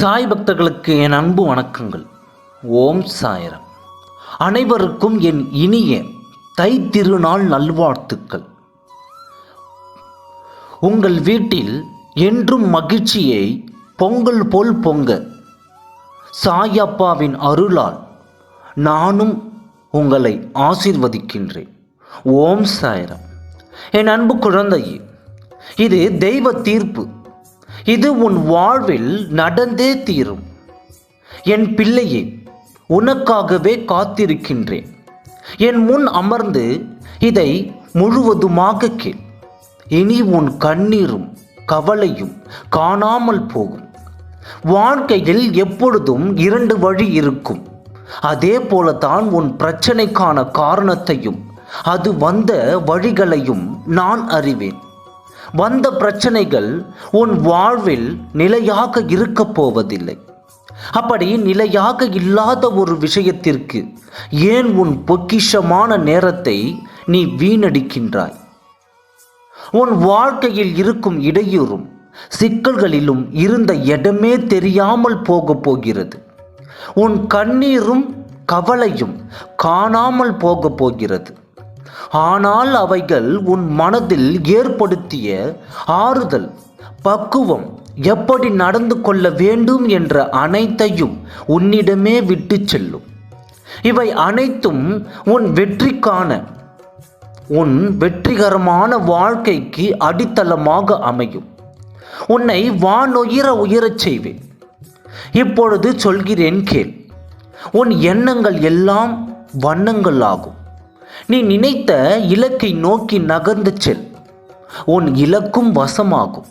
சாய் பக்தர்களுக்கு என் அன்பு வணக்கங்கள். ஓம் சாயரம். அனைவருக்கும் என் இனிய தை திருநாள் நல்வாழ்த்துக்கள். உங்கள் வீட்டில் என்றும் மகிழ்ச்சியை பொங்கல் போல் பொங்க. சாயப்பாவின் அருளால் நானும் உங்களை ஆசிர்வதிக்கின்றேன். ஓம் சாயரம். என் அன்பு குழந்தையே இது தெய்வ தீர்ப்பு. இது உன் வாழ்வில் நடந்தே தீரும். என் பிள்ளையே உனக்காகவே காத்திருக்கின்றேன். என் முன் அமர்ந்து இதை முழுவதுமாக கேள். இனி உன் கண்ணீரும் கவலையும் காணாமல் போகும். வாழ்க்கையில் எப்பொழுதும் இரண்டு வழி இருக்கும். அதே போலதான் உன் பிரச்சனைக்கான காரணத்தையும் அது வந்த வழிகளையும் நான் அறிவேன். வந்த பிரச்சனைகள் உன் வாழ்வில் நிலையாக இருக்கப் போவதில்லை. அப்படி நிலையாக இல்லாத ஒரு விஷயத்திற்கு ஏன் உன் பொக்கிஷமான நேரத்தை நீ வீணடிக்கின்றாய்? உன் வாழ்க்கையில் இருக்கும் இடையூறும் சிக்கல்களிலும் இருந்த இடமே தெரியாமல் போகப் போகிறது. உன் கண்ணீரும் கவலையும் காணாமல் போகப் போகிறது. ஆனால் அவைகள் உன் மனதில் ஏற்படுத்திய ஆறுதல். பக்குவம் எப்படி நடந்து கொள்ள வேண்டும் என்ற அனைத்தையும் உன்னிடமே விட்டு செல்லும். இவை அனைத்தும் உன் வெற்றிக்கான உன் வெற்றிகரமான வாழ்க்கைக்கு அடித்தளமாக அமையும். உன்னை வானுயர உயரச் செய்வேன். இப்பொழுது சொல்கிறேன் கேள். உன் எண்ணங்கள் எல்லாம் வண்ணங்கள் ஆகும் நீ நினைத்த இலக்கை நோக்கி நகர்ந்து செல். உன் இலக்கும் வசமாகும்.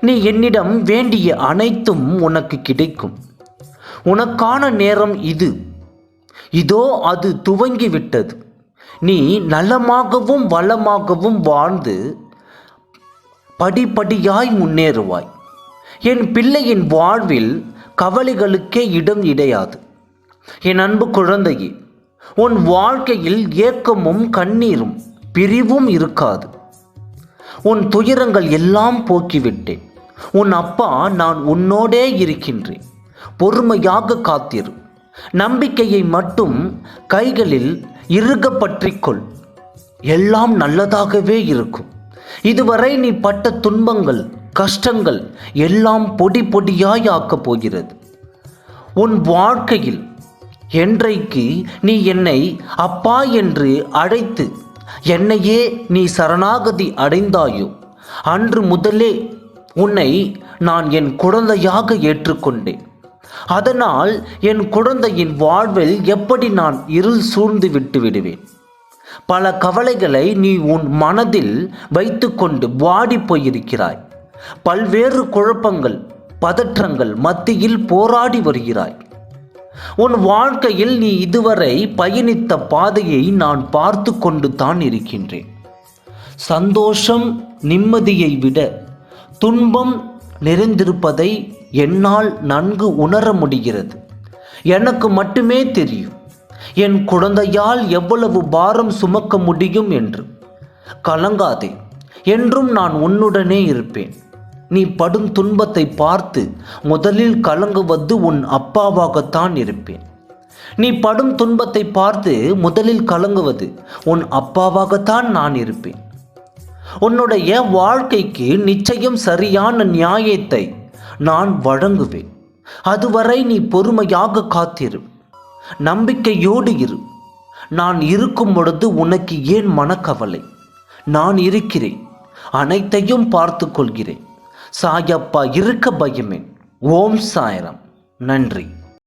நீ என்னிடம் வேண்டிய அனைத்தும் உனக்கு கிடைக்கும். உனக்கான நேரம் இது. இதோ அது துவங்கிவிட்டது. நீ நலமாகவும் வளமாகவும் வாழ்ந்து படிப்படியாய் முன்னேறுவாய். என் பிள்ளையின் வாழ்வில் கவலைகளுக்கே இடம் இடையாது என் அன்பு குழந்தையே உன் வாழ்க்கையில் ஏக்கமும் கண்ணீரும் பிரிவும் இருக்காது. உன் துயரங்கள் எல்லாம் போக்கிவிட்டேன். உன் அப்பா நான் உன்னோடே இருக்கின்றேன். பொறுமையாக காத்திரு. நம்பிக்கையை மட்டும் கைகளில் இறுக பற்றிக்கொள் எல்லாம் நல்லதாகவே இருக்கும். இதுவரை நீ பட்ட துன்பங்கள் கஷ்டங்கள் எல்லாம் பொடி பொடியாய் ஆக்கப் போகிறது. உன் வாழ்க்கையில் என்றைக்கு நீ என்னை அப்பா என்று அழைத்து என்னையே நீ சரணாகதி அடைந்தாயோ அன்று முதலே உன்னை நான் என் குழந்தையாக ஏற்றுக்கொண்டேன். அதனால் என் குழந்தையின் வாழ்வில் எப்படி நான் இருள் சூழ்ந்து விட்டு விடுவேன்? பல கவலைகளை நீ உன் மனதில் வைத்துக்கொண்டு வாடி போயிருக்கிறாய். பல்வேறு குழப்பங்கள் பதற்றங்கள் மத்தியில் போராடி வருகிறாய். உன் வாழ்க்கையில் நீ இதுவரை பயணித்த பாதையை நான் பார்த்து கொண்டு தான் இருக்கின்றேன். சந்தோஷம் நிம்மதியை விட துன்பம் நிறைந்திருப்பதை என்னால் நன்கு உணர முடிகிறது. எனக்கு மட்டுமே தெரியும் என் குழந்தையால் எவ்வளவு பாரம் சுமக்க முடியும் என்று. கலங்காதே என்றும் நான் உன்னுடனே இருப்பேன். நீ படும் துன்பத்தை பார்த்து முதலில் கலங்குவது உன் அப்பாவாகத்தான் இருப்பேன். நீ படும் துன்பத்தை பார்த்து முதலில் கலங்குவது உன் அப்பாவாகத்தான் நான் இருப்பேன். உன்னுடைய வாழ்க்கைக்கு நிச்சயம் சரியான நியாயத்தை நான் வழங்குவேன். அதுவரை நீ பொறுமையாக காத்திரு. நம்பிக்கையோடு இரு. நான் இருக்கும் பொழுது உனக்கு ஏன் மனக்கவலை? நான் இருக்கிறேன். அனைத்தையும் பார்த்து கொள்கிறேன். சாயப்பா இருக்க பயமேன் ஓம் சாயரம். நன்றி.